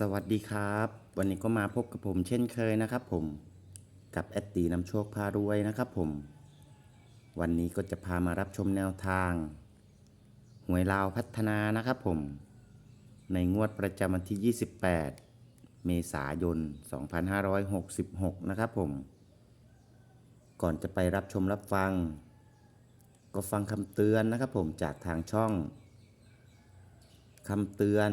สวัสดีครับ วันนี้ก็มาพบกับผมเช่นเคยนะครับผมกับแอดตีนำโชคพารวยนะครับผม วันนี้ก็จะพามารับชมแนวทาง หวยลาวพัฒนานะครับผม ในงวดประจำวันที่ 28 เมษายน 2566 นะครับผม ก่อนจะไปรับชมรับฟัง ก็ฟังคำเตือนนะครับผมจากทางช่องคำเตือน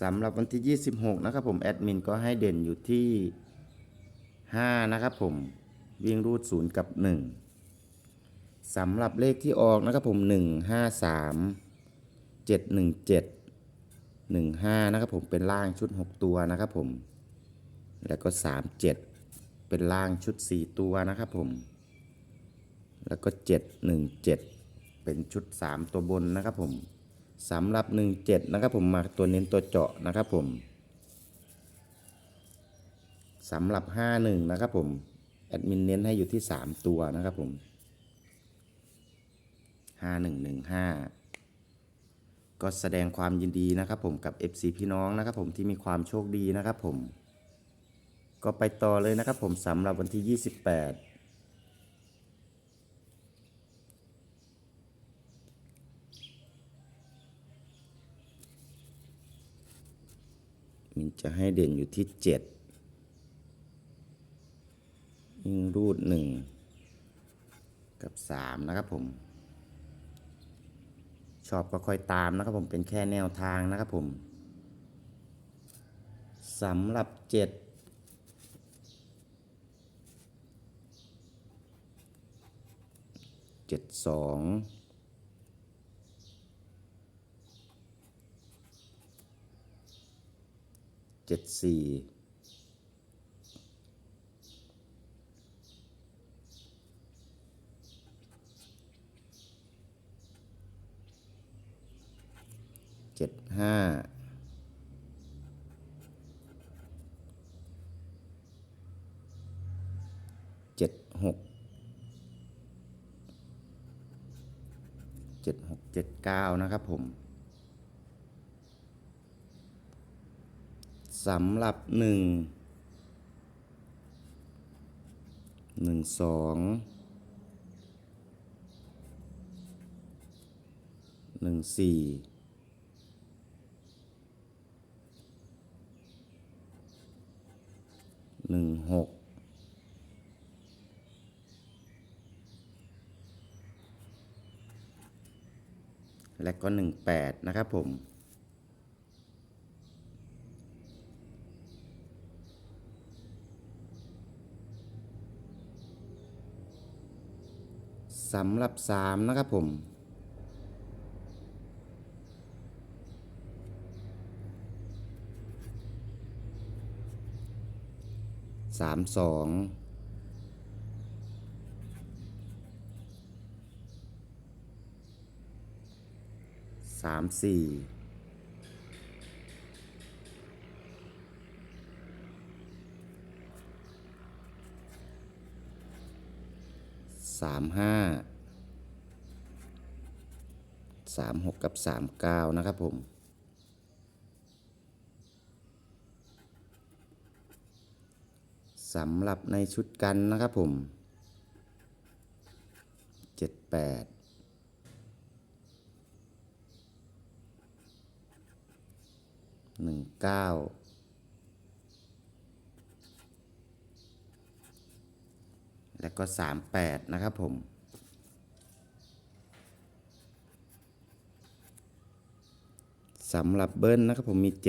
สำหรับวันที่ 26 นะครับผม แอดมินก็ให้เด่นอยู่ที่ 5 นะครับผม วิ่งรูด 0 กับ 1 สำหรับเลขที่ออกนะครับผม 1 5 3 7 1 7 1 5 นะครับผม เป็นล่างชุด 6 ตัวนะครับผม แล้วก็ 3 7 เป็นล่างชุด 4 ตัวนะครับผม แล้วก็ 7 1 7 เป็นชุด 3 ตัวบนนะครับผม สำหรับ 17 นะครับผมมาตัวเน้นตัวเจาะนะครับผมสำหรับ 51 นะครับผมแอดมินเน้นให้อยู่ที่ 3 ตัวนะครับผม 5115 ก็แสดงความยินดีนะครับผมกับ FC พี่น้องนะครับผมที่มีความโชคดีนะครับผม ก็ไปต่อเลยนะครับผมสำหรับวันที่ 28 มันจะให้เด่นอยู่ที่เจ็ดยิ่งรูดหนึ่งกับสามนะครับผม ชอบก็ค่อยตามนะครับผมเป็นแค่แนวทางนะครับผมสำหรับเจ็ดเจ็ดสอง เจ็ดสี่เจ็ดห้าเจ็ดหกเจ็ดหกเจ็ดเก้านะครับผม สำหรับหนึ่งหนึ่งสองหนึ่งสี่หนึ่งหกและก็หนึ่งแปดนะครับผม สำหรับสามนะครับผม สามสองสามสี่ สามห้าสามหกกับสามเก้านะครับผมสำหรับในชุดกันนะครับผมเจ็ดแปดหนึ่งเก้า แล้ว ก็ 38 นะครับผม สำหรับเบิ้ลนะครับผมมี 77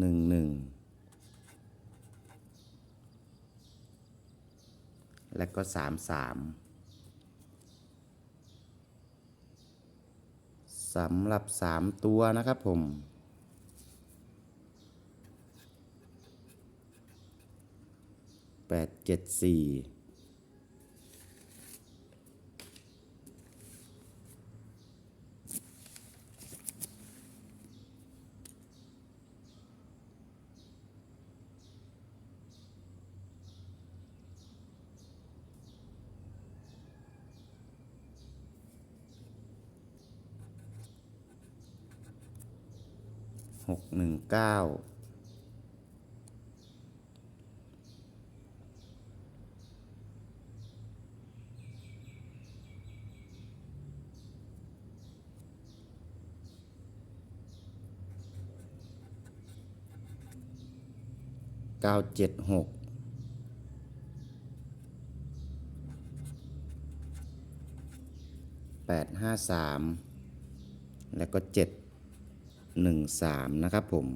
11 และก็ 33สำหรับ 3 ตัวนะครับผม แปดเจ็ดสี่หกหนึ่งเก้า เก้าเจ็ดหกแปดห้าสามแล้วก็เจ็ดหนึ่งสามนะครับผม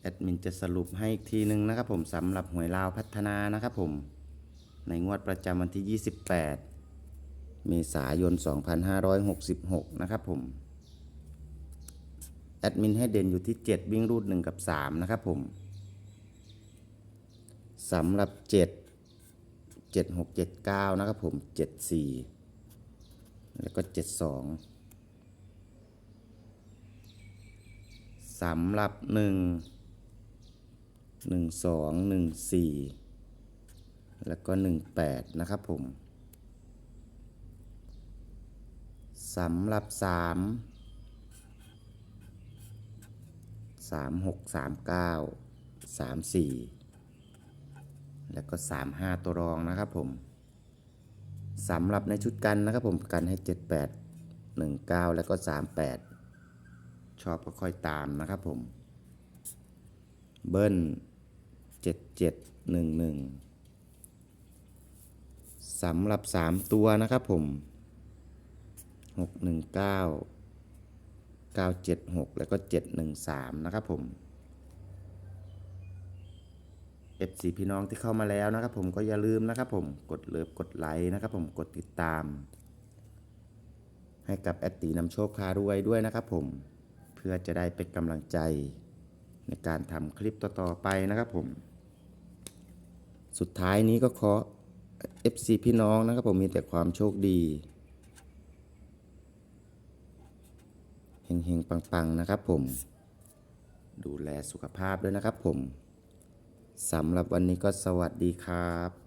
แอดมินจะสรุปให้อีกทีหนึ่งนะครับผมสำหรับหวยลาวพัฒนานะครับผม ในงวดประจำวันที่ 28 เมษายน 2566 นะครับผม แอดมินให้เด่นอยู่ที่ 7 วิ่งรูด 1 กับ 3 นะครับผมสำหรับ 7 7 6 7 9 นะครับผม 7 4 แล้วก็ 7 2สำหรับ 1 1 2 1 4 แล้วก็ 18 นะครับผมสำหรับ 3 3 6 3 9 3 4 แล้วก็ 3 5 ตัวรองนะครับผมสำหรับในชุดกันนะครับผมกันให้ 78 19 แล้วก็ 38 ชอบก็ค่อยตามนะครับผม เบิ้ล 7711 สำหรับ 3 ตัวนะครับผม 619 976 แล้วก็ 713 นะครับผม FC พี่น้องที่เข้ามาแล้วนะครับผมก็อย่าลืมนะครับผมกดเลิฟกดไลค์นะครับผมกดติดตาม ให้กับแอดตีนำโชคพารวยด้วยนะครับผม เพื่อจะได้เป็นกำลังใจในการทำคลิปต่อๆไปนะครับผม สุดท้ายนี้ก็ขอ FC พี่น้องนะครับผมมีแต่ความโชคดีเฮงๆ ปังๆ นะครับผม ดูแลสุขภาพด้วยนะครับผม สำหรับวันนี้ก็สวัสดีครับ